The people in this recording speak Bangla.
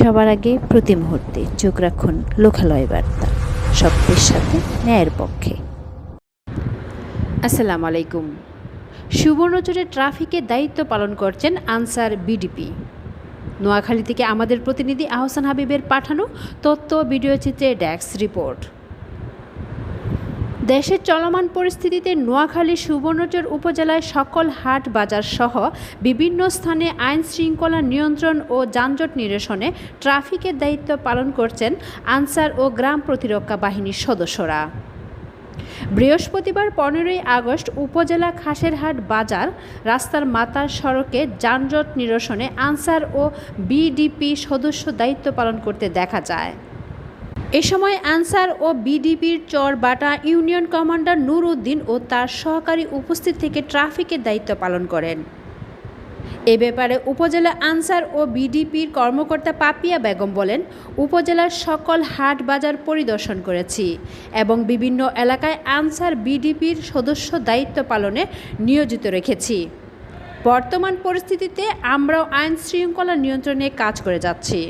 সবার আগে প্রতি মুহূর্তে চোখ রাখুন লোকালয় বার্তা। সত্যের সাথে ন্যায়ের পক্ষে। আসসালামু আলাইকুম। সুবর্ণচরে ট্রাফিকের দায়িত্ব পালন করছেন আনসার বিডিপি। নোয়াখালী থেকে আমাদের প্রতিনিধি আহসান হাবিবের পাঠানো তথ্য ভিডিও চিত্রে ড্যাক্স রিপোর্ট। দেশের চলমান পরিস্থিতিতে নোয়াখালী সুবর্ণচর উপজেলায় সকল হাট বাজার সহ বিভিন্ন স্থানে আইন শৃঙ্খলা নিয়ন্ত্রণ ও যানজট নিরসনে ট্রাফিকের দায়িত্ব পালন করছেন আনসার ও গ্রাম প্রতিরক্ষা বাহিনীর সদস্যরা। বৃহস্পতিবার পনেরোই আগস্ট উপজেলা খাসেরহাট বাজার রাস্তার মাতার সড়কে যানজট নিরসনে আনসার ও বিডিপি সদস্য দায়িত্ব পালন করতে দেখা যায়। এ সময় আনসার ও বিডিপির চরবাটা ইউনিয়ন কমান্ডার নূর উদ্দিন ও তার সহকারী উপস্থিত থেকে ট্রাফিকের দায়িত্ব পালন করেন। এ ব্যাপারে উপজেলা আনসার ও বিডিপির কর্মকর্তা পাপিয়া বেগম বলেন, উপজেলার সকল হাট বাজার পরিদর্শন করেছি এবং বিভিন্ন এলাকায় আনসার বিডিপির সদস্য দায়িত্ব পালনে নিয়োজিত রেখেছি। বর্তমান পরিস্থিতিতে আমরাও আইন শৃঙ্খলা নিয়ন্ত্রণে কাজ করে যাচ্ছি।